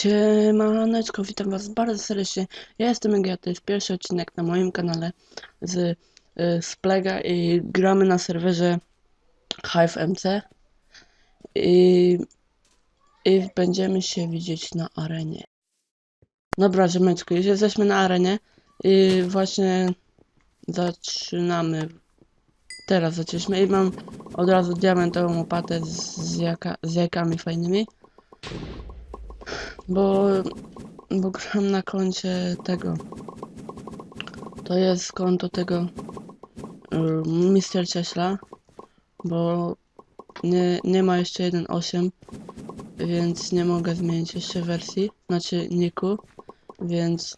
Siemaneczko, witam was bardzo serdecznie. Ja jestem Egia, to jest pierwszy odcinek na moim kanale z, y, z i gramy na serwerze Hive MC i, i będziemy się widzieć na arenie. Dobra, ziomeczku, już jesteśmy na arenie i właśnie zaczynamy. Teraz zaczęliśmy i mam od razu diamentową łopatę z, jaka, z fajnymi. Bo, bo gram na koncie tego. To jest konto tego y, Mister Cieśla, bo nie, nie ma jeszcze 1.8, więc nie mogę zmienić jeszcze wersji, znaczy niku, więc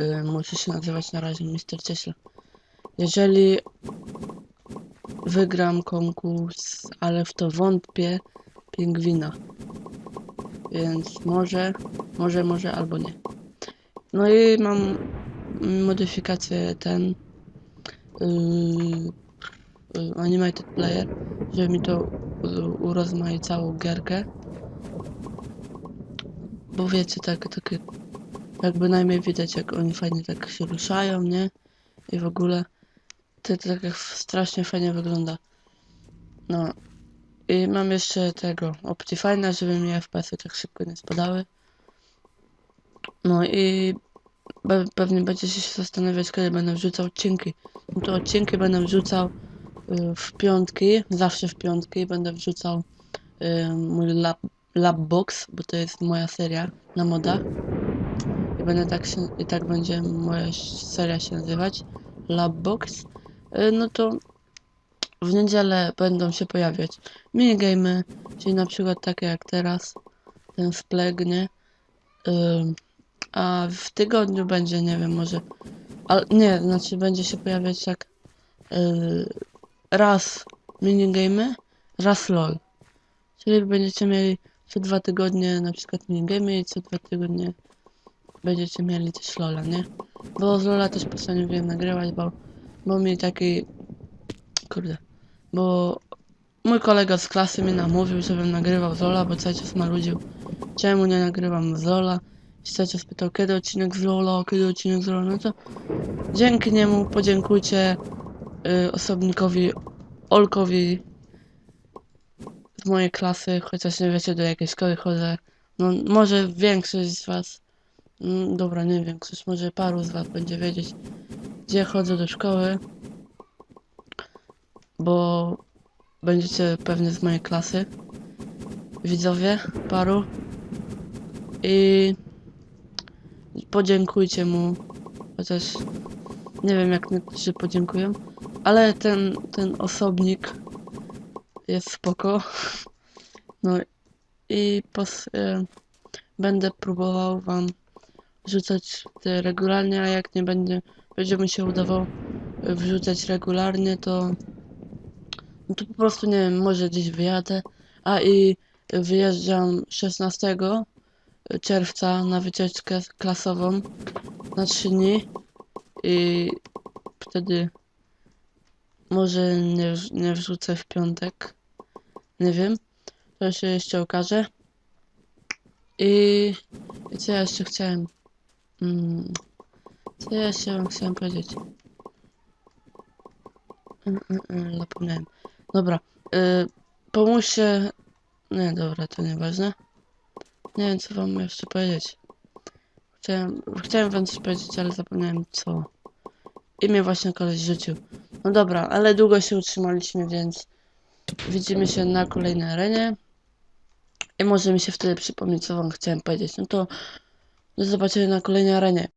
y, muszę się nazywać na razie Mister Cieśla. Jeżeli wygram konkurs, ale w to wątpię, pingwina. Więc może, może, może albo nie. No i mam modyfikację ten yy, yy, Animated Player, żeby mi to urozmaicało gierkę. Bo wiecie, tak, takie jak bynajmniej widać, jak oni fajnie tak się ruszają, nie? I w ogóle to, to tak strasznie fajnie wygląda. No, i mam jeszcze tego Optifine'a, żeby mi FPS-y tak szybko nie spadały. No i pe pewnie będziecie się zastanawiać, kiedy będę wrzucał odcinki. No to odcinki będę wrzucał y, w piątki, zawsze w piątki będę wrzucał y, mój lab, Labbox, bo to jest moja seria na modach. I będę tak się, i tak będzie moja seria się nazywać. Labbox. Y, no to w niedzielę będą się pojawiać minigamy, czyli na przykład takie jak teraz, ten splegnie. A w tygodniu będzie, nie wiem, może. Ale nie, znaczy będzie się pojawiać tak raz minigamy, raz LOL. Czyli będziecie mieli co dwa tygodnie na przykład minigamy i co dwa tygodnie będziecie mieli też LOLa, nie? Bo z LOLa też postanowiłem nagrywać, bo, bo mi taki kurde, bo mój kolega z klasy mnie namówił, żebym nagrywał Zola, bo cały czas marudził, czemu nie nagrywam Zola. I cały czas pytał, kiedy odcinek z Lola, kiedy odcinek z Lola. No to dzięki niemu podziękujcie y, osobnikowi Olkowi z mojej klasy, chociaż nie wiecie do jakiej szkoły chodzę. No może większość z was, mm, dobra nie większość, może paru z was będzie wiedzieć, gdzie chodzę do szkoły bo będziecie pewnie z mojej klasy. Widzowie, paru. I podziękujcie mu. Chociaż nie wiem jak niektórzy podziękują. Ale ten, ten osobnik jest spoko. No i pos, e, będę próbował wam wrzucać te regularnie, a jak nie będzie, będzie mi się udawał wrzucać regularnie, to to po prostu nie wiem, może gdzieś wyjadę. A i wyjeżdżam 16 czerwca na wycieczkę klasową na 3 dni. I wtedy może nie, nie wrzucę w piątek. Nie wiem. To się jeszcze okaże. I, i co ja jeszcze chciałem? Mm, co ja jeszcze wam chciałem powiedzieć? Mm, mm, mm, zapomniałem. Dobra, y, pomóżcie. Nie, dobra, to nieważne. Nie wiem, co wam jeszcze powiedzieć. Chciałem, chciałem wam coś powiedzieć, ale zapomniałem co. I mnie właśnie koleś rzucił. No dobra, ale długo się utrzymaliśmy, więc widzimy się na kolejnej arenie. I może mi się wtedy przypomnieć, co wam chciałem powiedzieć. No to do zobaczenia na kolejnej arenie.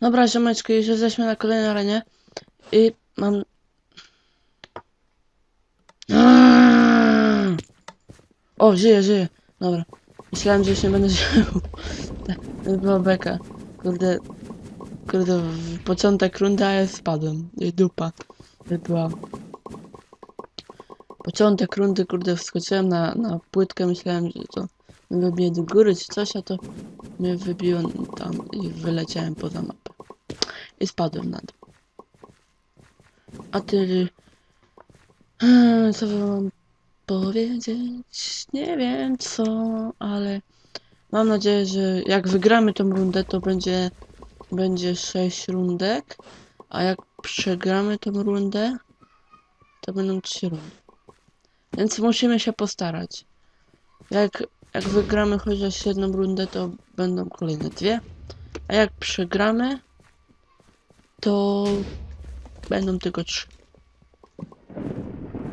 Dobra, ziomeczki, już jesteśmy na kolejnej arenie. I mam O, żyje, żyje. Dobra. Myślałem, że już nie będę żył. To była beka. Kurde. Kurde, w początek rundy, a ja spadłem. Dupa. To była. Początek rundy, kurde, wskoczyłem na, na płytkę, myślałem, że to mnie wybije do góry czy coś, a to mnie wybiło tam i wyleciałem poza mapę. I spadłem na dół. A ty Co wam powiedzieć? Nie wiem co, ale Mam nadzieję, że jak wygramy tą rundę, to będzie, będzie 6 rundek, a jak przegramy tą rundę, to będą 3 rundy. Więc musimy się postarać. Jak, jak wygramy chociaż jedną rundę, to będą kolejne dwie, a jak przegramy, to będą tylko trzy.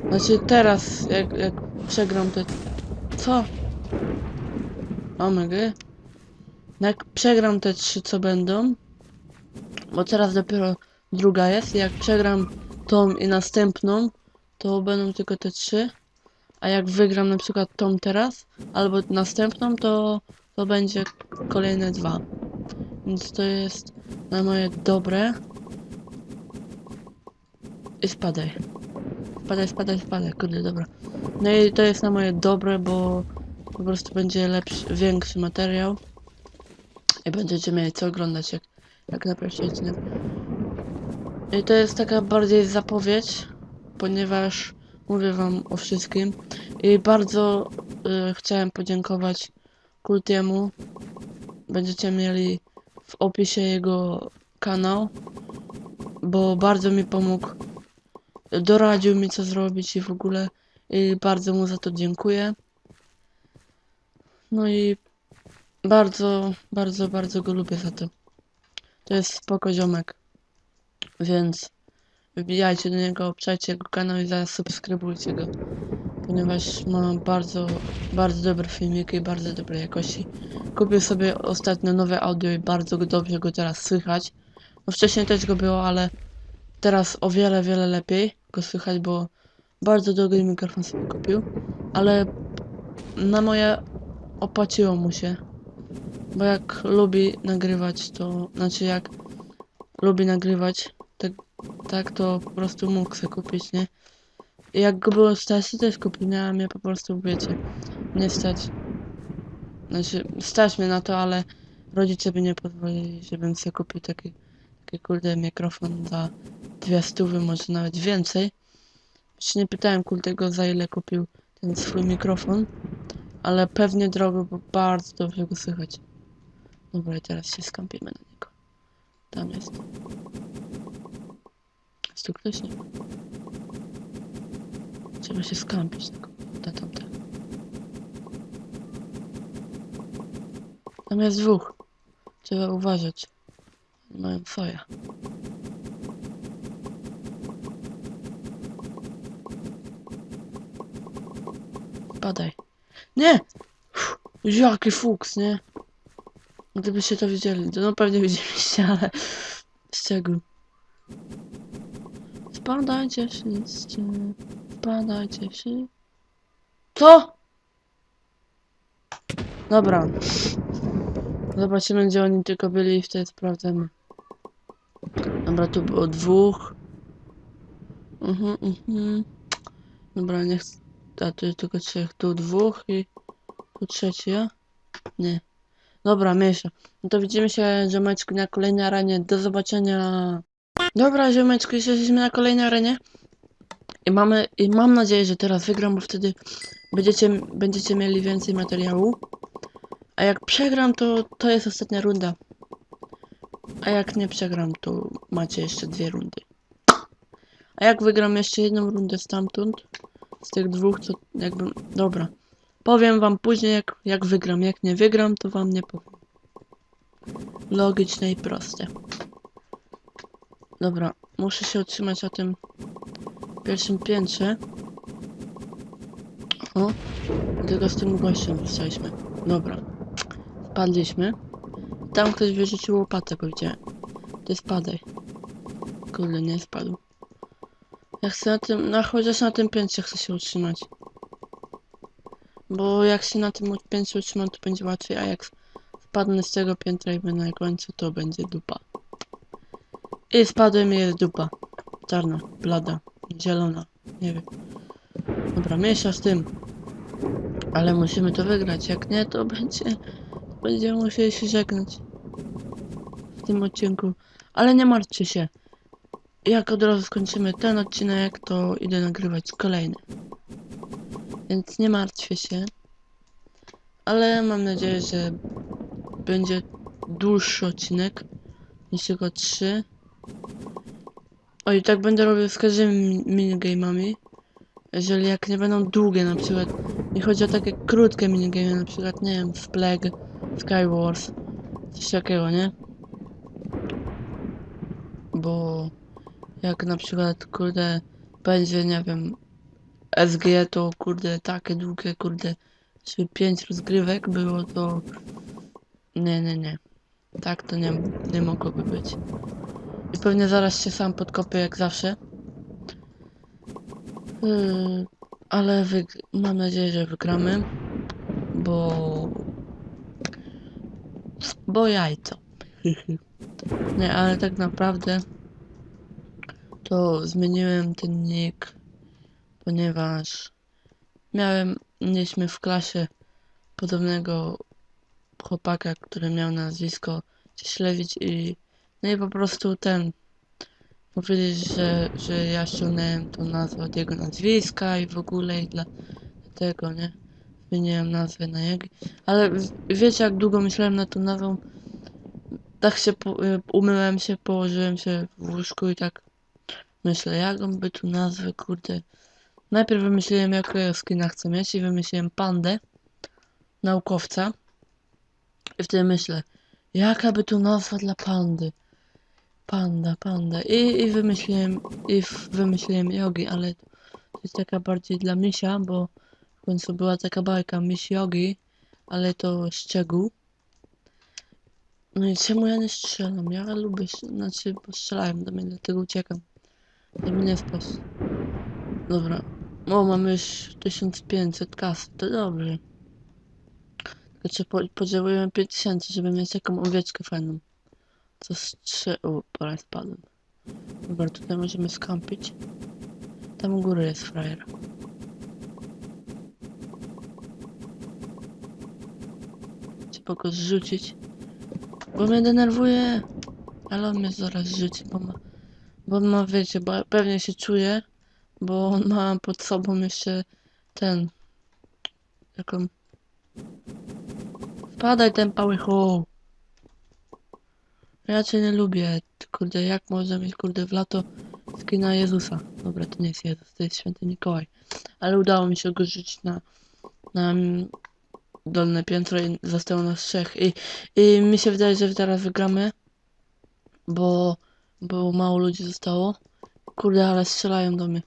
Znaczy teraz, jak, jak przegram te... Co? Omega? Jak przegram te trzy, co będą, bo teraz dopiero druga jest, jak przegram tą i następną, to będą tylko te trzy, a jak wygram na przykład tą teraz, albo następną, to, to będzie kolejne dwa. Więc to jest na moje dobre. I spadaj. Spadaj, spadaj, spadaj, kurde, dobra. No i to jest na moje dobre, bo po prostu będzie lepszy, większy materiał. I będziecie mieli co oglądać, jak, jak na pierwszy odcinek. I to jest taka bardziej zapowiedź, ponieważ mówię wam o wszystkim. I bardzo y, chciałem podziękować Kultiemu. Będziecie mieli w opisie jego kanał, bo bardzo mi pomógł. Doradził mi co zrobić i w ogóle i bardzo mu za to dziękuję. No i bardzo, bardzo, bardzo go lubię za to. To jest spoko ziomek. Więc wbijajcie do niego, obczajcie jego kanał i zasubskrybujcie go. Ponieważ ma bardzo, bardzo dobre filmiki, bardzo dobrej jakości. Kupił sobie ostatnio nowe audio i bardzo dobrze go teraz słychać. No wcześniej też go było, ale teraz o wiele, wiele lepiej go słychać, bo bardzo drogi mikrofon sobie kupił. Ale na moje opłaciło mu się. Bo jak lubi nagrywać, to znaczy jak lubi nagrywać, tak, tak to po prostu mógł sobie kupić, nie? I jak go było stać, to też kupił? A mnie po prostu, wiecie, nie stać. Znaczy, stać mnie na to, ale rodzice by nie pozwolili, żebym sobie kupił taki, taki kurde mikrofon za dwie stówy, może nawet więcej. Się nie pytałem kultego za ile kupił ten swój mikrofon, ale pewnie drogo, bo bardzo dobrze go słychać. Dobra, teraz się skąpimy na niego. Tam jest. Jest tu ktoś? Nie. Trzeba się tylko na tamte. Tam jest dwóch. Trzeba uważać. Mają swoje. Padaj. Nie! Uff, Jaki fuks, nie? Gdybyście to widzieli, to no pewnie widzieliście, ale z czego? Spadajcie wszyscy, spadajcie wszyscy. Co? Dobra. Zobaczymy, gdzie oni tylko byli i wtedy sprawdzamy. Dobra, tu było dwóch. Mhm, mhm. Dobra, nie chcę. A tu jest tylko trzech. Tu dwóch i tu trzeci, ja? Nie. Dobra, mniejsza. No to widzimy się, ziomeczku, na kolejnej arenie. Do zobaczenia. Dobra, ziomeczku, już jesteśmy na kolejnej arenie. I mamy, i mam nadzieję, że teraz wygram, bo wtedy będziecie, będziecie mieli więcej materiału. A jak przegram, to to jest ostatnia runda. A jak nie przegram, to macie jeszcze dwie rundy. A jak wygram jeszcze jedną rundę stamtąd, z tych dwóch, to jakby... Dobra. Powiem wam później, jak, jak wygram. Jak nie wygram, to wam nie powiem. Logiczne i proste. Dobra, muszę się utrzymać na tym pierwszym piętrze. O, tylko z tym gościem zostaliśmy. Dobra. Wpadliśmy. Tam ktoś wyrzucił łopatę, powiedziałem. Ty spadaj. Kurde, nie spadł. Ja chcę na tym, no chociaż na tym piętrze chcę się utrzymać. Bo jak się na tym piętrze utrzymam, to będzie łatwiej, a jak spadnę z tego piętra i będę na końcu, to będzie dupa. I spadłem i jest dupa. Czarna, blada, zielona, nie wiem. Dobra, mniejsza z tym. Ale musimy to wygrać, jak nie, to będzie... Będziemy musieli się żegnać. Tym odcinku. Ale nie martwcie się. Jak od razu skończymy ten odcinek, to idę nagrywać kolejny. Więc nie martwcie się. ale mam nadzieję, że będzie dłuższy odcinek niż tylko 3. O i tak będę robił z każdymi minigame'ami. Jeżeli jak nie będą długie na przykład, nie chodzi o takie krótkie minigame, na przykład, nie wiem, w Plague, Skywars, coś takiego, nie? Bo jak na przykład, kurde, będzie, nie wiem, SG to, kurde, takie długie, kurde, czy 5 rozgrywek było, to nie, nie, nie. Tak to nie, nie mogłoby być. I pewnie zaraz się sam podkopię jak zawsze. Yy, ale mam nadzieję, że wygramy. Bo... Bo jajco. nie, ale tak naprawdę to zmieniłem ten nick, ponieważ miałem, mieliśmy w klasie podobnego chłopaka, który miał nazwisko Cieślewicz i no i po prostu ten powiedzieć, że, że ja ściągnąłem tą nazwę od jego nazwiska i w ogóle i dla tego, nie? Zmieniłem nazwę na jego. Ale wiecie jak długo myślałem nad tą nazwą? Tak się po, umyłem się, położyłem się w łóżku i tak myślę, jaką by tu nazwę, kurde. Najpierw wymyśliłem jakiego skina chcę mieć i wymyśliłem pandę, naukowca. I wtedy myślę, jaka by tu nazwa dla pandy? Panda, panda. I, i wymyśliłem, i wymyśliłem jogi, ale to jest taka bardziej dla misia, bo w końcu była taka bajka miś jogi, ale to szczegół. No i czemu ja nie strzelam? Ja lubię, znaczy, bo strzelają do mnie, dlatego uciekam. Żeby nie wpaść. Dobra. O, mamy już 1500 kas, to dobrze. Tylko czy po, potrzebujemy 5000, żeby mieć taką owieczkę fajną. Co z trzy... O, pora spadłem. Dobra, tutaj możemy skampić. Tam u góry jest frajer. Trzeba go zrzucić. Bo mnie denerwuje. Ale on mnie zaraz rzuci, bo ma... Bo on ma, wiecie, bo pewnie się czuje, bo on ma pod sobą jeszcze ten... Jaką... Spadaj ten pałychu! Ja cię nie lubię. Kurde, jak można mieć kurde w lato skina Jezusa? Dobra, to nie jest Jezus, to jest święty Mikołaj. Ale udało mi się go rzucić na, na mm, dolne piętro i zostało nas trzech. I, I mi się wydaje, że teraz wygramy, bo, bo mało ludzi zostało. Kurde, ale strzelają do mnie.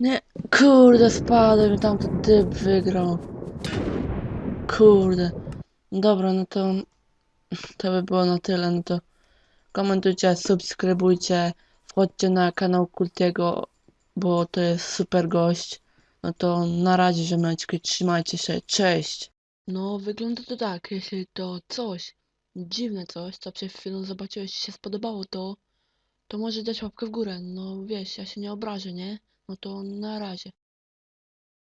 Nie, kurde, spadłem i tamten typ wygrał. Kurde. Dobra, no to to by było na tyle, no to komentujcie, subskrybujcie, wchodźcie na kanał Kultiego, bo to jest super gość. No to na razie, ziomeczki, trzymajcie się, cześć! No, wygląda to tak, jeśli to coś, dziwne coś, co przed chwilą zobaczyłeś, ci się spodobało, to, to może dać łapkę w górę, no wiesz, ja się nie obrażę, nie? No to na razie.